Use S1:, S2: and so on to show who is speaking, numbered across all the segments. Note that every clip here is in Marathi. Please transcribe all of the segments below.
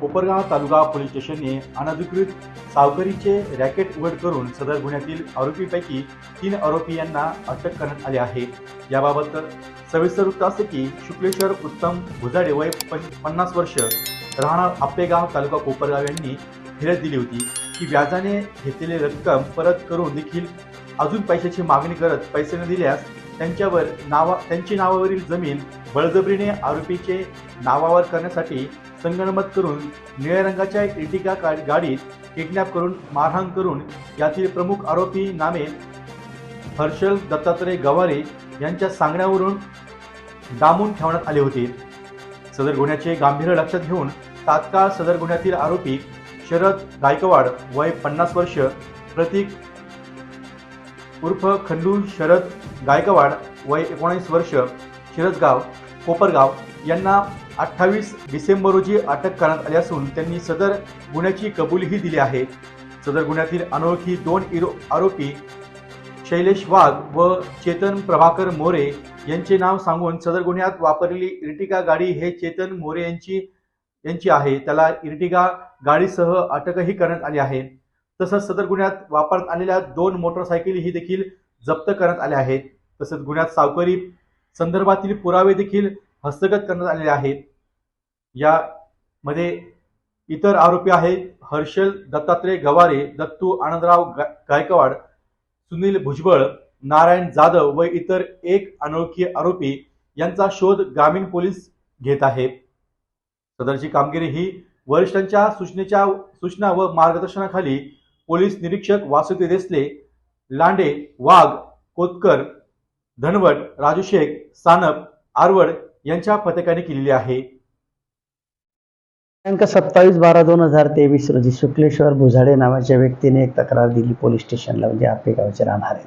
S1: कोपरगाव तालुका पोलीस स्टेशनने अनधिकृत सावकारीचे रॅकेट उघड करून सदर गुन्ह्यातील आरोपीपैकी तीन आरोपी यांना अटक करण्यात आली आहे. याबाबत सविस्तर वृत्त असे की शुक्लेश्वर उत्तम भुजाडे वय पन्नास वर्ष राहणार आपेगाव तालुका कोपरगाव यांनी फिरत दिली होती. की व्याजाने घेतलेली रक्कम परत करून देखील अजून पैशाची मागणी करत पैसे न दिल्यास त्यांच्यावर नावा त्यांची नावावरील जमीन बळजबरीने आरोपीचे नावावर करण्यासाठी संगणमत करून निळ्या रंगाच्या इर्टिका का- गाडीत किडनॅप करून मारहाण करून यातील प्रमुख आरोपी नामे हर्षल दत्तात्रय गवारे यांच्या सांगण्यावरून डामून ठेवण्यात आले होते. सदर गुन्ह्याचे गांभीर्य लक्षात घेऊन तात्काळ सदर गुन्ह्यातील आरोपी शरद गायकवाड वय पन्नास वर्ष प्रतीक उर्फ खंडू शरद गायकवाड वय एकोणीस वर्ष शिरसगाव कोपरगाव यांना अठ्ठावीस डिसेंबर रोजी अटक करण्यात आली असून त्यांनी सदर गुन्ह्याची कबुलीही दिली आहे. सदर गुन्ह्यातील अनोळखी दोन इरो आरोपी शैलेश वाघ व चेतन प्रभाकर मोरे यांचे नाव सांगून सदर गुन्ह्यात वापरलेली इर्टिगा गाडी हे चेतन मोरे यांची यांची आहे. त्याला इर्टिगा गाडीसह अटकही करण्यात आली आहे. तसंच सदर गुन्ह्यात वापरण्यात आलेल्या दोन मोटरसायकली ही देखील जप्त करण्यात आल्या आहेत. तसंच गुन्ह्यात सावकारी संदर्भातील पुरावे देखील हस्तगत करण्यात आलेले आहेत. यामध्ये इतर आरोपी आहेत हर्षल दत्तात्रय गवारे दत्तू आनंदराव गायकवाड सुनील भुजबळ नारायण जाधव व इतर एक अनोळखी आरोपी यांचा शोध ग्रामीण पोलीस घेत आहेत. सदरची कामगिरी ही वरिष्ठांच्या सूचनेच्या सूचना व मार्गदर्शनाखाली पोलीस निरीक्षक वासुदेव देसले लांडे वाघ कोतकर धनवट राजू शेख सानप आरवड यांच्या पथकाने केलेली आहे.
S2: दिनांक सत्तावीस बारा दोन हजार तेवीस रोजी शुक्लेश्वर भुजाडे नावाच्या व्यक्तीने एक तक्रार दिली पोलीस स्टेशनला म्हणजे आपेगावचे राहणार आहेत.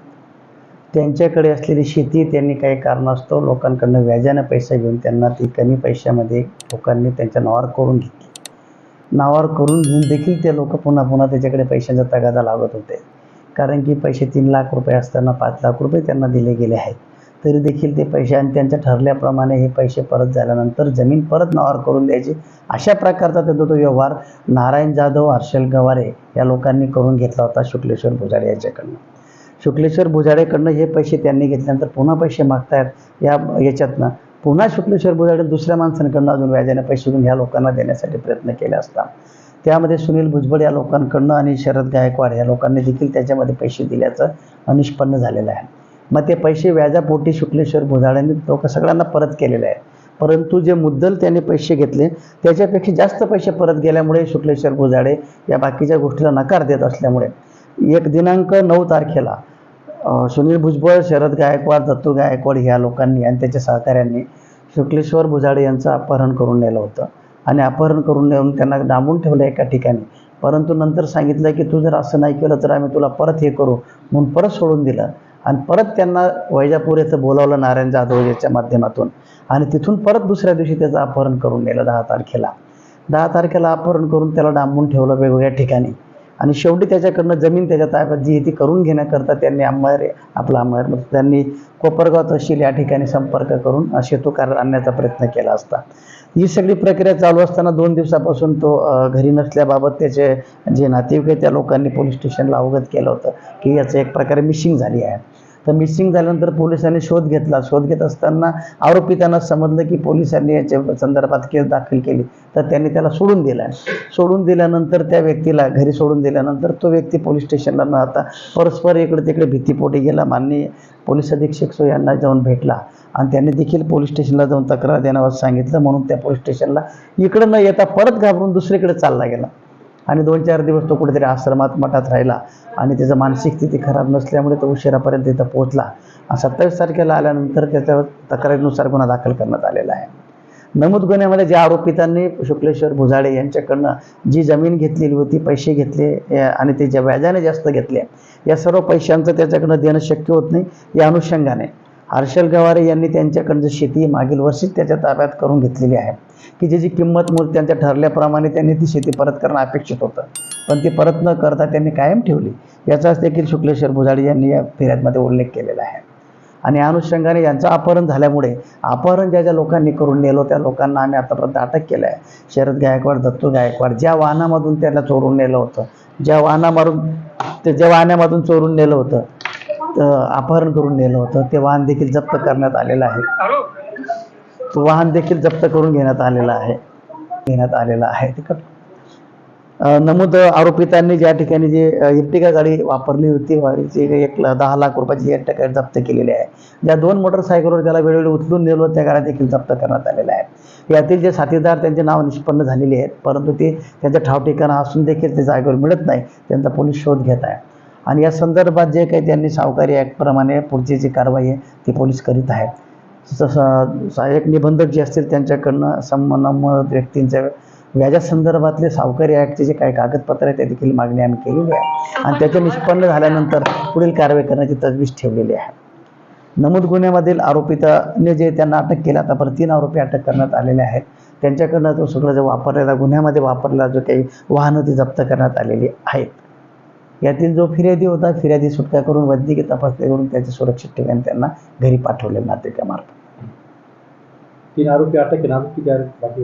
S2: त्यांच्याकडे असलेली शेती त्यांनी काही कारणास्तव लोकांकडनं व्याजानं पैसे घेऊन त्यांना ती कमी पैशामध्ये लोकांनी त्यांच्या नावावर करून घेतली. नावावर करून घेऊन देखील ते लोक पुन्हा पुन्हा त्याच्याकडे पैशांचा तगादा लावत होते. कारण की पैसे तीन लाख रुपये असताना पाच लाख रुपये त्यांना दिले गेले आहेत. तरी देखील ते पैसे आणि त्यांच्या ठरल्याप्रमाणे हे पैसे परत झाल्यानंतर जमीन परत नावावर करून द्यायची. अशा प्रकारचा त्यांचा तो व्यवहार नारायण जाधव हर्षल गवारे या लोकांनी करून घेतला होता शुक्लेश्वर भुजाडे याच्याकडनं. शुक्लेश्वर भुजाडेकडनं हे पैसे त्यांनी घेतल्यानंतर पुन्हा पैसे मागतायत. या याच्यातनं पुन्हा शुक्लेश्वर भुजाडे दुसऱ्या माणसांकडनं अजून व्याजाने पैसे घेऊन ह्या लोकांना देण्यासाठी प्रयत्न केले असता. त्यामध्ये सुनील भुजबळ या लोकांकडनं आणि शरद गायकवाड या लोकांनी देखील त्याच्यामध्ये पैसे दिल्याचं निष्पन्न झालेलं आहे. मग ते पैसे व्याजापोटी शुक्लेश्वर भुजाड्यांनी लोक सगळ्यांना परत केलेले आहे परंतु जे मुद्दल त्यांनी पैसे घेतले त्याच्यापेक्षा जास्त पैसे परत गेल्यामुळे शुक्लेश्वर भुजाडे या बाकीच्या गोष्टीला नकार देत असल्यामुळे एक दिनांक नऊ तारखेला सुनील भुजबळ शरद गायकवाड दत्तू गायकवाड ह्या लोकांनी आणि त्याच्या सहकाऱ्यांनी शुक्लेश्वर भुजाडे यांचं अपहरण करून नेलं होतं. आणि अपहरण करून नेऊन त्यांना डांबून ठेवलं एका ठिकाणी. परंतु नंतर सांगितलं की तू जर असं नाही केलं तर आम्ही तुला परत हे करू. म्हणून परत सोडून दिलं. आणि परत त्यांना वैजापूर येथं बोलावलं नारायण जाधव याच्या माध्यमातून. आणि तिथून परत दुसऱ्या दिवशी त्याचं अपहरण करून नेलं दहा तारखेला. दहा तारखेला अपहरण करून त्याला डांबून ठेवलं वेगवेगळ्या ठिकाणी. आणि शेवटी त्याच्याकडनं जमीन त्याच्या ताब्यात जी ती करून घेण्याकरता त्यांनी अंबार आपला अंबार त्यांनी कोपरगाव तहसील या ठिकाणी संपर्क करून सेतू कार्य आणण्याचा प्रयत्न केला असता. ही सगळी प्रक्रिया चालू असताना दोन दिवसापासून तो घरी नसल्याबाबत त्याचे जे नातेवाईक आहे त्या लोकांनी पोलीस स्टेशनला अवगत केलं होतं की याचं एक प्रकारे मिसिंग झाली आहे. तर मिसिंग झाल्यानंतर पोलिसांनी शोध घेतला. शोध घेत असताना आरोपी त्यांना समजलं की पोलिसांनी याच्या संदर्भात केस दाखल केली. तर त्यांनी त्याला सोडून दिला. सोडून दिल्यानंतर त्या व्यक्तीला घरी सोडून दिल्यानंतर तो व्यक्ती पोलीस स्टेशनला न आता परस्पर इकडे तिकडे भीतीपोटी गेला. माननीय पोलीस अधीक्षक सो यांना जाऊन भेटला. आणि त्यांनी देखील पोलीस स्टेशनला जाऊन तक्रार देण्यावर सांगितलं. म्हणून त्या पोलीस स्टेशनला इकडं न येता परत घाबरून दुसरीकडे चालला गेला. आणि दोन चार दिवस तो कुठेतरी आश्रमात मठात राहिला आणि त्याचं मानसिक स्थिती खराब नसल्यामुळे तो उशिरापर्यंत तिथं पोहोचला. आणि सत्तावीस तारखेला आल्यानंतर त्याच्यावर तक्रारीनुसार गुन्हा दाखल करण्यात आलेला आहे. नमूद गुन्ह्यामध्ये ज्या आरोपितांनी शुक्लेश्वर भुजाडे यांच्याकडनं जी जमीन घेतलेली होती पैसे घेतले आणि ते ज्या व्याजाने जास्त घेतले या सर्व पैशांचं त्याच्याकडनं देणं शक्य होत नाही या अनुषंगाने. हर्षल गवारे यांनी त्यांच्याकडनं शेती मागील वर्षीच त्याच्या ताब्यात करून घेतलेली आहे. की ज्याची किंमत मूळ त्यांच्या ठरल्याप्रमाणे त्यांनी ती शेती परत करणं अपेक्षित होतं. पण ती परत न करता त्यांनी कायम ठेवली. याचाच देखील शुक्लेश्वर भुजाडी यांनी या फिर्यादमध्ये उल्लेख केलेला आहे. आणि अनुषंगाने यांचं अपहरण झाल्यामुळे अपहरण ज्या ज्या लोकांनी करून नेलो त्या लोकांना आम्ही आतापर्यंत अटक केलं आहे. शरद गायकवाड दत्तू गायकवाड ज्या वाहनामधून त्यांना चोरून नेलं होतं ज्या वाहनामधून ते ज्या वाहनामधून चोरून नेलं होतं अपहरण करून नेलं होतं. ते वाहन देखील जप्त करण्यात आलेलं आहे. तो वाहन देखील जप्त करून घेण्यात आलेला आहे. घेण्यात आलेला आहे. ते नमूद आरोपितांनी ज्या ठिकाणी जे अ, इर्टिगा गाडी वापरली होती एक दहा लाख रुपयाची एक गाडी जप्त केलेली आहे. ज्या दोन मोटरसायकलवर त्याला वेळोवेळी उचलून नेलो त्या गाड्या देखील जप्त करण्यात आलेल्या आहेत. यातील जे साथीदार त्यांचे नाव निष्पन्न झालेले आहेत परंतु ते त्यांचं ठाव ठिकाणा असून देखील ते जागेवर मिळत नाही. त्यांचा पोलीस शोध घेत आहे. आणि या संदर्भात जे काही त्यांनी सावकारी ॲक्टप्रमाणे पुढची जी कारवाई आहे ती पोलीस करीत आहेत. तसं सहाय्यक निबंधक जे असतील त्यांच्याकडनं संबंध व्यक्तींच्या व्याजासंदर्भातले सावकारी ॲक्टचे जे काही कागदपत्र आहेत त्या देखील मागणी आम्ही केलेली आहे. आणि त्याचे निष्पन्न झाल्यानंतर पुढील कारवाई करण्याची तजवीज ठेवलेली आहे. नमूद गुन्ह्यामधील आरोपिताने जे त्यांना अटक केलं आता परत तीन आरोपी अटक करण्यात आलेले आहेत. त्यांच्याकडनं तो सगळं जो वापरलेला गुन्ह्यामध्ये वापरलेला जो काही वाहनं ती जप्त करण्यात आलेली आहेत. यातील जो फिर्यादी होता फिर्यादी सुटका करून वैद्यकीय तपासणी करून त्याच्या सुरक्षित ठिकाणी त्यांना घरी पाठवले नातेवाईकामार्फत
S3: तीन आरोपी अटक बाकी आहे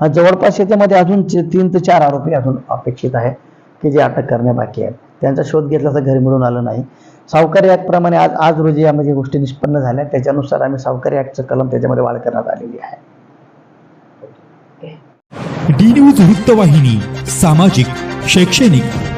S2: हा, जवळपास याच्यामध्ये अजून तीन ते चार आरोपी अजून अपेक्षित आहे की जे अटक करणे बाकी आहेत. त्यांचा शोध घेतला तर घरी मिळून आलं नाही. सावकारी ॲक्टप्रमाणे आज आज रोजी यामध्ये गोष्टी निष्पन्न झाल्या. त्याच्यानुसार आम्ही सावकारी ॲक्टचं कलम त्याच्यामध्ये वाढ करण्यात आलेली आहे.
S1: डी न्यूज वृत्तवाहिनी सामाजिक शैक्षणिक